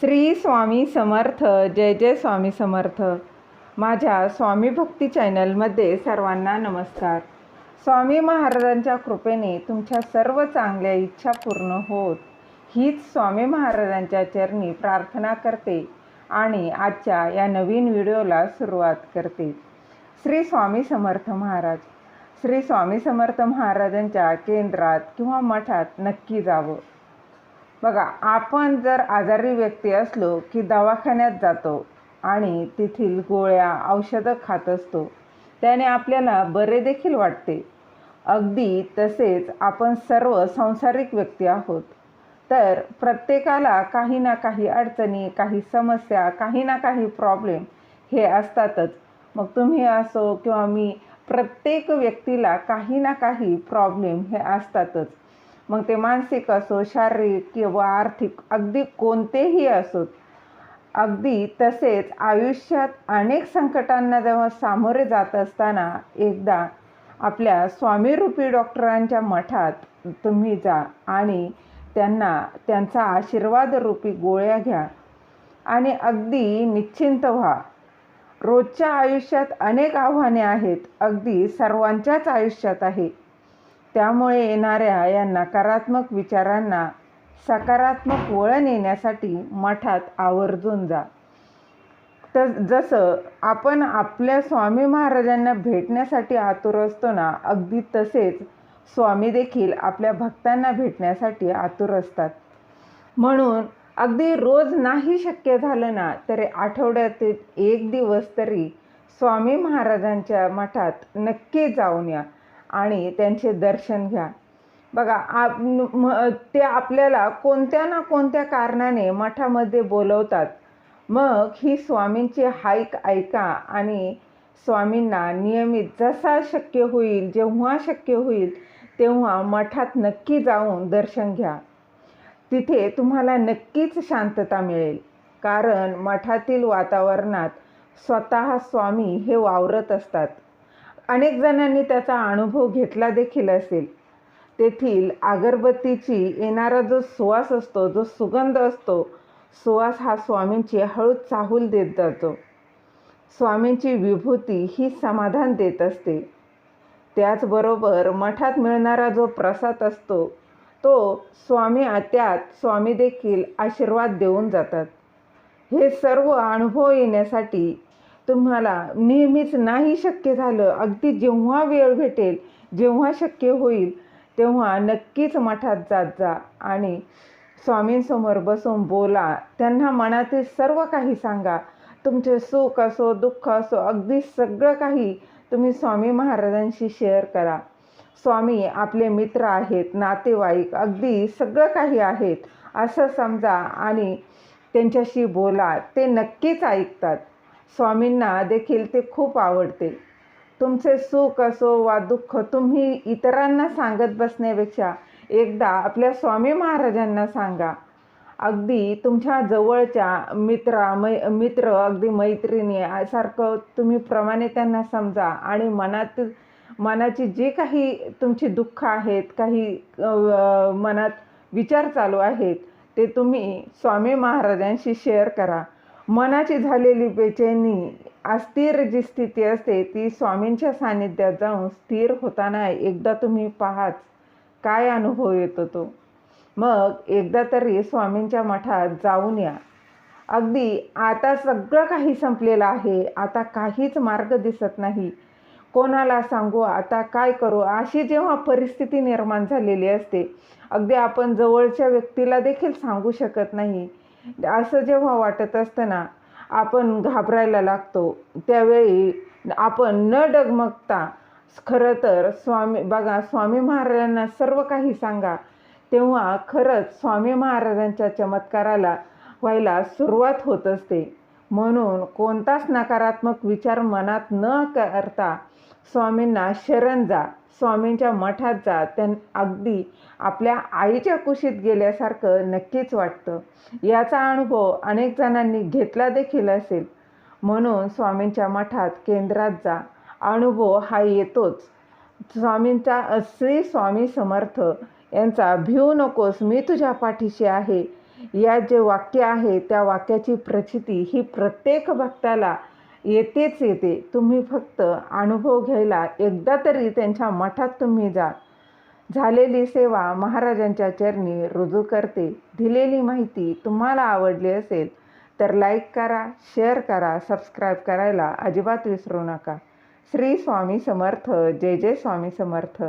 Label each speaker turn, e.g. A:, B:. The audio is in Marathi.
A: श्री स्वामी समर्थ जय जय स्वामी समर्थ. माझ्या स्वामी भक्ती चॅनलमध्ये सर्वांना नमस्कार. स्वामी महाराजांच्या कृपेने तुमच्या सर्व चांगल्या इच्छा पूर्ण होत. हीच स्वामी महाराजांच्या चरणी प्रार्थना करते आणि आजच्या या नवीन व्हिडिओला सुरुवात करते. श्री स्वामी समर्थ महाराज. श्री स्वामी समर्थ महाराजांच्या केंद्रात किंवा मठात नक्की जावं. बघा आपण जर आजारी व्यक्ती असलो की दवाखान्यात जातो आणि तेथील गोळ्या औषधं खात असतो त्याने आपल्याला बरे देखील वाटते. अगदी तसेच आपण सर्व सांसारिक व्यक्ती आहोत. तर प्रत्येकाला काही ना काही अडचणी काही समस्या काही ना काही प्रॉब्लेम हे असतातच. मग तुम्ही असो किंवा मी प्रत्येक व्यक्तीला काही ना काही प्रॉब्लेम हे असतातच. मग ते मानसिक असो शारीरिक किंवा आर्थिक अगदी कोणतेही असोत अगदी तसेच आयुष्यात अनेक संकटांना जेव्हा सामोरे जात असताना एकदा आपल्या स्वामीरूपी डॉक्टरांच्या मठात तुम्ही जा आणि त्यांना त्यांचा आशीर्वाद रूपी गोळ्या घ्या आणि अगदी निश्चिंत व्हा. रोजच्या आयुष्यात अनेक आव्हाने आहेत अगदी सर्वांच्याच आयुष्यात आहे. त्यामुळे येणाऱ्या या नकारात्मक विचारांना सकारात्मक वळण येण्यासाठी मठात आवर्जून जा. तर जसं आपण आपल्या स्वामी महाराजांना भेटण्यासाठी आतुर असतो ना अगदी तसेच स्वामी देखील आपल्या भक्तांना भेटण्यासाठी आतुर असतात. म्हणून अगदी रोज नाही शक्य झालं ना तरी आठवड्यातील एक दिवस तरी स्वामी महाराजांच्या मठात नक्की जाऊन या. आणि त्यांचे दर्शन घ्या. बघा आप ते आपल्याला कोणत्या ना कोणत्या कारणाने मठामध्ये बोलवतात. मग ही स्वामींची हाईक ऐका आणि स्वामींना नियमित जसा शक्य होईल जेव्हा शक्य होईल तेव्हा मठात नक्की जाऊन दर्शन घ्या. तिथे तुम्हाला नक्कीच शांतता मिळेल. कारण मठातील वातावरणात स्वतः स्वामी हे वावरत असतात. अनेक जणांनी त्याचा अनुभव घेतला देखील असेल. तेथील अगरबत्तीची येणारा जो सुवास असतो जो सुगंध असतो सुवास हा स्वामींची हळूच चाहूल देत जातो. स्वामींची विभूती ही समाधान देत असते. त्याचबरोबर मठात मिळणारा जो प्रसाद असतो तो स्वामी त्यात स्वामी देखील आशीर्वाद देऊन जातात. हे सर्व अनुभव येण्यासाठी तुम्हाला नेहमीच नाही शक्य झालं अगदी जेव्हा वेळ भेटेल जेव्हा शक्य होईल तेव्हा नक्कीच मठात जात जा. आणि स्वामींसमोर बसून बोला. त्यांना मनातील सर्व काही सांगा. तुमचे सुख असो दुःख असो अगदी सगळं काही तुम्ही स्वामी महाराजांशी शेअर करा. स्वामी आपले मित्र आहेत नातेवाईक अगदी सगळं काही आहेत. असं समजा आणि त्यांच्याशी बोला. ते नक्कीच ऐकतात. स्वामींना देखील ते खूप आवडते. तुमचे सुख असो वा दुःख तुम्ही इतरांना सांगत बसण्यापेक्षा एकदा आपल्या स्वामी महाराजांना सांगा. अगदी तुमच्या जवळच्या मित्रा मै मित्र अगदी मैत्रिणी सारखं तुम्ही प्रमाणे त्यांना समजा आणि मनात मनाची जी काही तुमची दुःख आहेत काही मनात विचार चालू आहेत ते तुम्ही स्वामी महाराजांशी शेअर करा. मनाची झालेली बेचैनी अस्थिर जी स्थिती असते ती स्वामींच्या सानिध्यात जाऊन स्थिर होताना एकदा तुम्ही पाहाच काय अनुभव येतो तो? मग एकदा तरी स्वामींच्या मठात जाऊन या. अगदी आता सगळं काही संपलेलं आहे आता काहीच मार्ग दिसत नाही. कोणाला सांगू आता काय करू? अशी जेव्हा परिस्थिती निर्माण झालेली असते अगदी आपण जवळच्या व्यक्तीला देखील सांगू शकत नाही. असं जेव्हा वाटत असतं ना आपण घाबरायला लागतो. त्यावेळी आपण न डगमगता खरं तर स्वामी बघा स्वामी महाराजांना सर्व काही सांगा. तेव्हा खरंच स्वामी महाराजांच्या चमत्काराला व्हायला सुरुवात होत असते. म्हणून कोणताच नकारात्मक विचार मनात न करता स्वामींना शरण जा. स्वामींच्या मठात जा त्यां अगदी आपल्या आईच्या कुशीत गेल्यासारखं नक्कीच वाटतं. याचा अनुभव अनेक जणांनी घेतला देखील असेल. म्हणून स्वामींच्या मठात केंद्रात जा. अनुभव हा येतोच. स्वामींचा श्री स्वामी समर्थ यांचा भिवू नकोस मी तुझ्या पाठीशी आहे. या जे वाक्य आहे त्या वाक्याची प्रचिती ही प्रत्येक भक्ताला येतेच येते. तुम्ही फक्त अनुभव घ्यायला एकदा तरी त्यांच्या मठात तुम्ही जा. झालेली सेवा महाराजांच्या चरणी रुजू करते. दिलेली माहिती तुम्हाला आवडली असेल तर लाईक करा शेअर करा सबस्क्राईब करायला अजिबात विसरू नका. श्री स्वामी समर्थ जय जय स्वामी समर्थ.